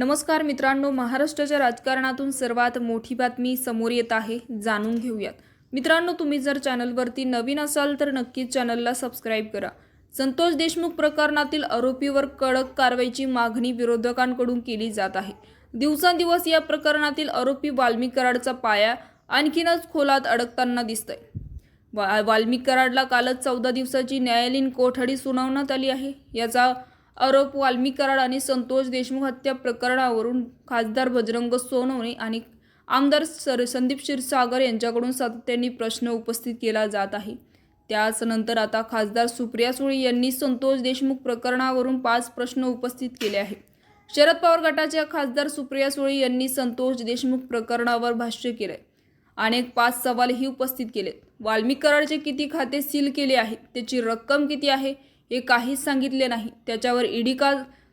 नमस्कार मित्रांनो महाराष्ट्राच्या राजकारणातून सर्वात मोठी बातमी समोर येत आहे जाणून घेऊयात. मित्रांनो तुम्ही जर चॅनलवरती नवीन असाल तर नक्कीच चॅनलला सबस्क्राईब करा. संतोष देशमुख प्रकरणातील आरोपीवर कडक कारवाईची मागणी विरोधकांकडून केली जात आहे. दिवसांदिवस या प्रकरणातील आरोपी वाल्मिक कराडचा पाया आणखीनच खोलात अडकताना दिसतंय. वा वाल्मिक कराडला कालच चौदा दिवसाची न्यायालयीन कोठडी सुनावण्यात आली आहे. याचा आरोप वाल्मी कराड आणि संतोष देशमुख हत्या प्रकरणावरून खासदार बजरंग सोनवणे आणि आमदार सर संदीप क्षीरसागर यांच्याकडून सातत्याने प्रश्न उपस्थित केला जात आहे. त्याच नंतर आता खासदार सुप्रिया सुळे यांनी संतोष देशमुख प्रकरणावरून पाच प्रश्न उपस्थित केले आहेत. शरद पवार गटाच्या खासदार सुप्रिया सुळे यांनी संतोष देशमुख प्रकरणावर भाष्य केलंय. अनेक पाच सवालही उपस्थित केलेत. वाल्मिक कराडचे किती खाते सील केले आहे त्याची रक्कम किती आहे? हे काहीच सांगितले नाही. त्याच्यावर ईडी का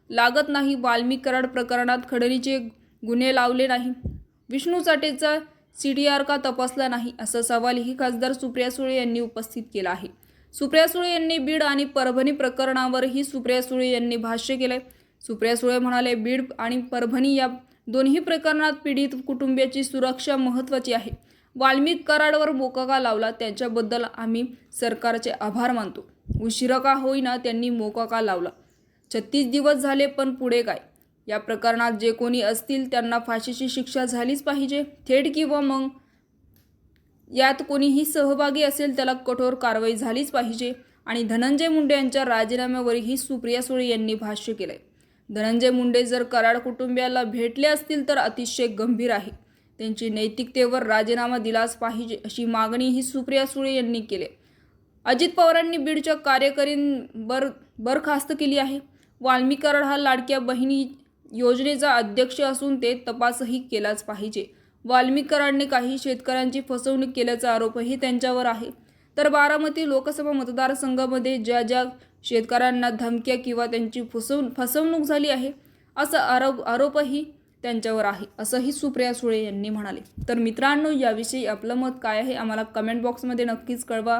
लागत नाही? वाल्मिक कराड प्रकरणात खडणीचे गुन्हे लावले नाही. विष्णू चाटेचा सी डी आर का तपासला नाही? असा सवालही खासदार सुप्रिया सुळे यांनी उपस्थित केला आहे. सुप्रिया सुळे यांनी बीड आणि परभणी प्रकरणावरही सुप्रिया सुळे यांनी भाष्य केलंय. सुप्रिया सुळे म्हणाले बीड आणि परभणी या दोन्ही प्रकरणात पीडित कुटुंबियाची सुरक्षा महत्त्वाची आहे. वाल्मिक कराडवर बोकागा लावला त्याच्याबद्दल आम्ही सरकारचे आभार मानतो. उशिरा का होईना त्यांनी मोका का लावला? छत्तीस दिवस झाले पण पुढे काय? या प्रकरणात जे कोणी असतील त्यांना फाशीची शिक्षा झालीच पाहिजे. थेट किंवा मग? यात कोणीही सहभागी असेल त्याला कठोर कारवाई झालीच पाहिजे. आणि धनंजय मुंडे यांच्या राजीनाम्यावरही सुप्रिया सुळे यांनी भाष्य केलंय. धनंजय मुंडे जर कराड कुटुंबियाला भेटले असतील तर अतिशय गंभीर आहे. त्यांची नैतिकतेवर राजीनामा दिलाच पाहिजे अशी मागणीही सुप्रिया सुळे यांनी केली अजित पवारांनी बीडच्या कार्यकरींवर बरखास्त केली आहे. वाल्मी कराड हा लाडक्या बहिणी योजनेचा अध्यक्ष असून ते तपासही केलाच पाहिजे. वाल्मी कराडने काही शेतकऱ्यांची फसवणूक केल्याचा आरोपही त्यांच्यावर आहे. तर बारामती लोकसभा मतदारसंघामध्ये ज्या ज्या शेतकऱ्यांना धमक्या किंवा त्यांची फसवून फसवणूक झाली आहे असा आरोप आरोपही त्यांच्यावर आहे असंही सुप्रिया सुळे यांनी म्हणाले. तर मित्रांनो याविषयी आपलं मत काय आहे? आम्हाला कमेंट बॉक्समध्ये नक्कीच कळवा.